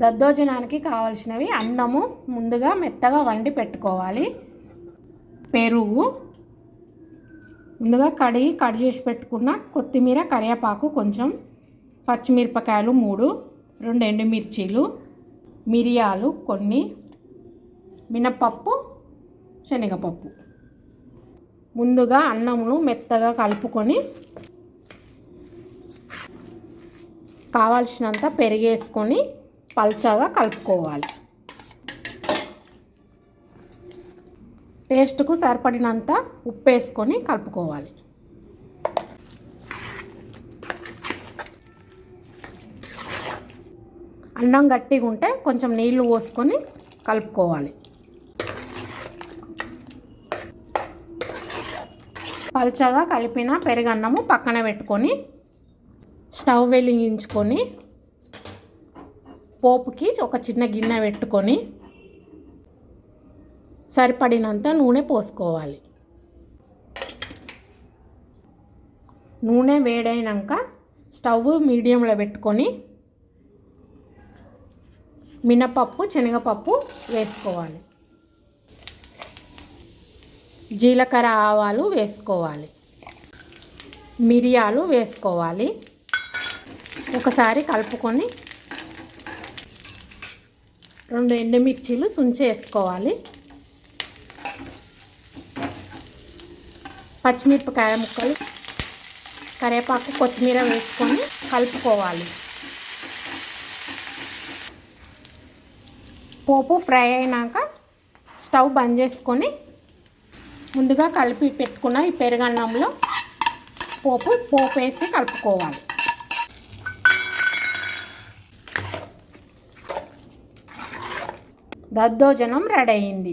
దద్దోజనానికి కావలసినవి అన్నము ముందుగా మెత్తగా వండి పెట్టుకోవాలి. పెరుగు ముందుగా కడిగి కట్ చేసి పెట్టుకున్న కొత్తిమీర కరివేపాకు కొంచెం పచ్చిమిరపకాయలు మూడు రెండు ఎండుమిర్చీలు మిరియాలు కొన్ని మినపప్పు శనగపప్పు. ముందుగా అన్నమును మెత్తగా కలుపుకొని కావాల్సినంత పెరిగేసుకొని పల్చగా కలుపుకోవాలి. టేస్ట్కు సరిపడినంత ఉప్పు వేసుకొని కలుపుకోవాలి. అన్నం గట్టిగా ఉంటే కొంచెం నీళ్ళు పోసుకొని కలుపుకోవాలి. పల్చగా కలిపిన పెరుగన్నము పక్కన పెట్టుకొని స్టవ్ వెలిగించుకొని పోపుకి ఒక చిన్న గిన్నె పెట్టుకొని సరిపడినంత నూనె పోసుకోవాలి. నూనె వేడైనాక స్టవ్ మీడియంలో పెట్టుకొని మినపప్పు శనగపప్పు వేసుకోవాలి. జీలకర్ర ఆవాలు వేసుకోవాలి. మిరియాలు వేసుకోవాలి. ఒకసారి కలుపుకొని రెండు ఎండుమిర్చీలు సుంచి వేసుకోవాలి పచ్చిమిరపకాయ ముక్కలు కరివేపాకు కొత్తిమీర వేసుకొని కలుపుకోవాలి. పోపు ఫ్రై అయినాక స్టవ్ బంద్ చేసుకొని ముందుగా కలిపి పెట్టుకున్న ఈ పెరుగన్నంలో పోపు పోపు వేసి కలుపుకోవాలి. దద్దోజనం రెడీ అయింది